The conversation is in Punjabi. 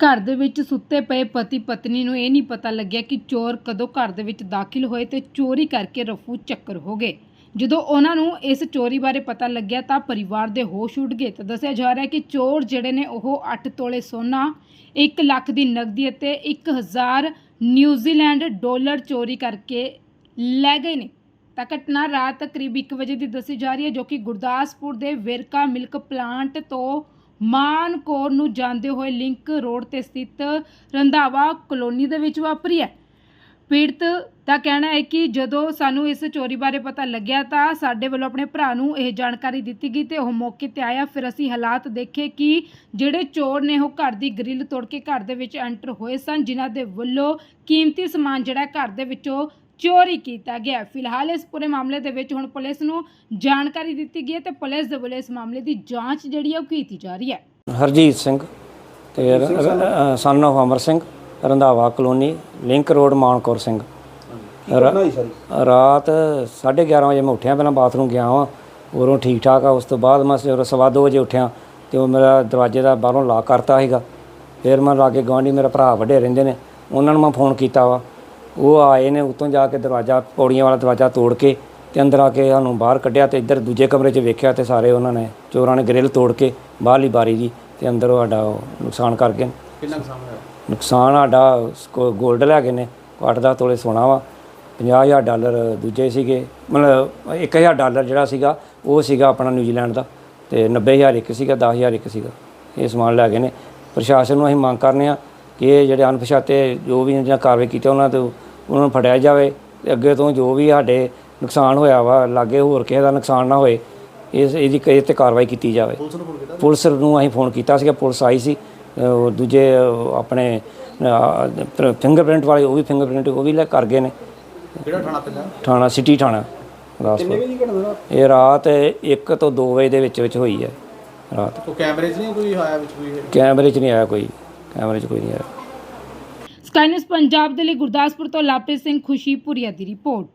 ਘਰ ਦੇ ਵਿੱਚ ਸੁੱਤੇ ਪਏ ਪਤੀ ਪਤਨੀ ਨੂੰ ਇਹ ਨਹੀਂ ਪਤਾ ਲੱਗਿਆ ਕਿ ਚੋਰ ਕਦੋਂ ਘਰ ਦੇ ਵਿੱਚ ਦਾਖਲ ਹੋਏ ਤੇ ਚੋਰੀ ਕਰਕੇ ਰਫੂ ਚੱਕਰ ਹੋ ਗਏ। ਜਦੋਂ ਉਹਨਾਂ ਨੂੰ ਇਸ ਚੋਰੀ ਬਾਰੇ ਪਤਾ ਲੱਗਿਆ ਤਾਂ ਪਰਿਵਾਰ ਦੇ ਹੋਸ਼ ਉੱਡ ਗਏ ਤਾਂ ਦੱਸਿਆ ਜਾ ਰਿਹਾ ਹੈ ਕਿ ਚੋਰ ਜਿਹੜੇ ਨੇ ਉਹ 8 ਤੋਲੇ ਸੋਨਾ 1 ਲੱਖ ਦੀ ਨਕਦੀ ਅਤੇ 1000 ਨਿਊਜ਼ੀਲੈਂਡ ਡਾਲਰ ਚੋਰੀ ਕਰਕੇ ਲੈ ਗਏ ਨੇ। ਤਾਂ ਘਟਨਾ ਰਾਤ ਕਰੀਬ 1 ਵਜੇ ਦੀ ਦੱਸੀ ਜਾ ਰਹੀ ਹੈ ਜੋ ਕਿ ਗੁਰਦਾਸਪੁਰ ਦੇ ਵੇਰਕਾ ਮਿਲਕ ਪਲਾਂਟ ਤੋਂ ਮਾਨਕੌਰ ਨੂੰ ਜਾਂਦੇ ਹੋਏ ਲਿੰਕ ਰੋਡ ਤੇ ਸਥਿਤ ਰੰਧਾਵਾ ਕਲੋਨੀ ਦੇ ਵਿੱਚ ਵਾਪਰੀ ਹੈ। ਪੀੜਤ ਦਾ ਕਹਿਣਾ ਹੈ ਕਿ ਜਦੋਂ ਸਾਨੂੰ ਇਸ ਚੋਰੀ ਬਾਰੇ ਪਤਾ ਲੱਗਿਆ ਤਾਂ ਸਾਡੇ ਵੱਲੋਂ ਆਪਣੇ ਭਰਾ ਨੂੰ ਇਹ ਜਾਣਕਾਰੀ ਦਿੱਤੀ ਗਈ ਤੇ ਉਹ ਮੌਕੇ ਤੇ ਆਇਆ। ਫਿਰ ਅਸੀਂ ਹਾਲਾਤ ਦੇਖੇ ਕਿ ਜਿਹੜੇ ਚੋਰ ਨੇ ਉਹ ਘਰ ਦੀ ਗ੍ਰਿਲ ਤੋੜ ਕੇ ਘਰ ਦੇ ਵਿੱਚ ਐਂਟਰ ਹੋਏ ਸਨ, ਜਿਨ੍ਹਾਂ ਦੇ ਵੱਲੋਂ ਕੀਮਤੀ ਸਮਾਨ ਜਿਹੜਾ ਘਰ ਦੇ ਵਿੱਚੋਂ ਚੋਰੀ ਕੀਤਾ ਗਿਆ। ਹੈ। ਫਿਲਹਾਲ ਇਸ ਪੂਰੇ ਮਾਮਲੇ ਦੇ ਵਿੱਚ ਹੁਣ ਪੁਲਿਸ ਨੂੰ ਜਾਣਕਾਰੀ ਦਿੱਤੀ ਗਈ ਹੈ ਤੇ ਪੁਲਿਸ ਦੇ ਵੱਲੋਂ ਇਸ ਮਾਮਲੇ ਦੀ ਜਾਂਚ ਜਿਹੜੀ ਹੈ ਉਹ ਕੀਤੀ ਜਾ ਰਹੀ ਹੈ। ਹਰਜੀਤ ਸਿੰਘ ਤੇ son of Amar Singh Randhawa colony link road Mankaur Singh. ਰਾ- ਰਾਤ 11:30 ਵਜੇ ਮੈਂ ਉੱਠਿਆ ਪਹਿਲਾਂ ਬਾਥਰੂਮ ਗਿਆ ਵਾਂ ਉਰੋਂ ਠੀਕ ਠਾਕ ਆ ਉਸ ਤੋਂ ਬਾਅਦ ਮੈਂ ਜਦੋਂ ਸਵਾ ਦੋ ਵਜੇ ਉੱਠਿਆ ਤੇ ਉਹ ਮੇਰਾ ਦਰਵਾਜ਼ੇ ਦਾ ਬਾਹਰੋਂ ਲਾਕ ਕਰਤਾ ਸੀਗਾ। ਫਿਰ ਮੈਂ ਲਾਗੇ ਗਵਾਂਢੀ ਮੇਰਾ ਭਰਾ ਵੱਡੇ ਰਹਿੰਦੇ ਨੇ ਉਹਨਾਂ ਨੂੰ ਮੈਂ ਫੋਨ ਕੀਤਾ ਵਾ। ਉਹ ਆਏ ਨੇ ਉੱਤੋਂ ਜਾ ਕੇ ਦਰਵਾਜ਼ਾ ਪੌੜੀਆਂ ਵਾਲਾ ਦਰਵਾਜ਼ਾ ਤੋੜ ਕੇ ਤੇ ਅੰਦਰ ਆ ਕੇ ਸਾਨੂੰ ਬਾਹਰ ਕੱਢਿਆ ਤੇ ਇੱਧਰ ਦੂਜੇ ਕਮਰੇ 'ਚ ਵੇਖਿਆ ਤੇ ਸਾਰੇ ਉਹਨਾਂ ਨੇ ਚੋਰਾਂ ਨੇ ਗ੍ਰਿਲ ਤੋੜ ਕੇ ਬਾਹਰਲੀ ਬਾਰੀ ਜੀ ਤੇ ਅੰਦਰ ਉਹ ਸਾਡਾ ਉਹ ਨੁਕਸਾਨ ਕਰ ਗਏ ਕਿੰਨਾ ਨੁਕਸਾਨ ਹੋਇਆ ਨੁਕਸਾਨ ਸਾਡਾ 골ਡ ਲੈ ਗਏ ਨੇ ਅੱਠ ਦਾ ਤੋਲੇ ਸੋਨਾ ਵਾ 50000 ਡਾਲਰ ਦੂਜੇ ਸੀਗੇ ਮਤਲਬ 1000 ਡਾਲਰ ਜਿਹੜਾ ਸੀਗਾ ਉਹ ਸੀਗਾ ਆਪਣਾ ਨਿਊਜ਼ੀਲੈਂਡ ਦਾ ਤੇ 90000 ਇੱਕ ਸੀਗਾ 10000 ਇੱਕ ਸੀਗਾ ਇਹ ਸਮਾਨ ਲੈ ਗਏ ਨੇ। ਪ੍ਰਸ਼ਾਸਨ ਨੂੰ ਅਸੀਂ ਮੰਗ ਕਰਨੇ ਆ ਕਿ ਇਹ ਜਿਹੜੇ ਅਣਪਛਾਤੇ ਜੋ ਵੀ ਇਹਨਾਂ ਕਾਰਵਾਈ ਕੀਤੀ ਉਹਨਾਂ ਤੇ ਉਹਨਾਂ ਨੂੰ ਫੜਿਆ ਜਾਵੇ ਤੇ ਅੱਗੇ ਤੋਂ ਜੋ ਵੀ ਸਾਡੇ ਨੁਕਸਾਨ ਹੋਇਆ ਵਾ ਲਾਗੇ ਹੋਰ ਕਿਸੇ ਦਾ ਨੁਕਸਾਨ ਨਾ ਹੋਏ ਇਸ ਇਹਦੀ ਇਹ ਤੇ ਕਾਰਵਾਈ ਕੀਤੀ ਜਾਵੇ। ਪੁਲਿਸ ਨੂੰ ਫੋਨ ਕੀਤਾ? ਪੁਲਿਸ ਨੂੰ ਅਸੀਂ ਫੋਨ ਕੀਤਾ ਸੀਗਾ ਪੁਲਿਸ ਆਈ ਸੀ। ਉਹ ਦੂਜੇ ਆਪਣੇ ਫਿੰਗਰਪ੍ਰਿੰਟ ਵਾਲੇ ਉਹ ਵੀ ਫਿੰਗਰਪ੍ਰਿੰਟ ਉਹ ਵੀ ਲੈ ਕਰ ਗਏ ਨੇ। ਕਿਹੜਾ ਥਾਣਾ ਪੈਂਦਾ ਥਾਣਾ ਸਿਟੀ ਥਾਣਾ ਰਾਸਪੁਰ ਵਜੇ ਦੀ ਘਟਨਾ ਇਹ ਰਾਤ 1 ਤੋਂ 2 ਵਜੇ ਦੇ ਵਿੱਚ ਵਿੱਚ ਹੋਈ ਹੈ ਰਾਤ। ਉਹ ਕੈਮਰੇ 'ਚ ਨਹੀਂ ਕੋਈ ਆਇਆ ਵਿੱਚ ਕੋਈ? ਕੈਮਰੇ 'ਚ ਨਹੀਂ ਆਇਆ ਕੋਈ ਕੈਮਰੇ 'ਚ ਕੋਈ ਨਹੀਂ ਆਇਆ। ਸਕਾਈਨਸ ਪੰਜਾਬ ਦੇ ਲਈ ਗੁਰਦਾਸਪੁਰ ਤੋਂ ਲਾਪ੍ਰੀਤ ਸਿੰਘ ਖੁਸ਼ੀ ਖੁਸ਼ੀਪੁਰੀਆ ਦੀ ਰਿਪੋਰਟ।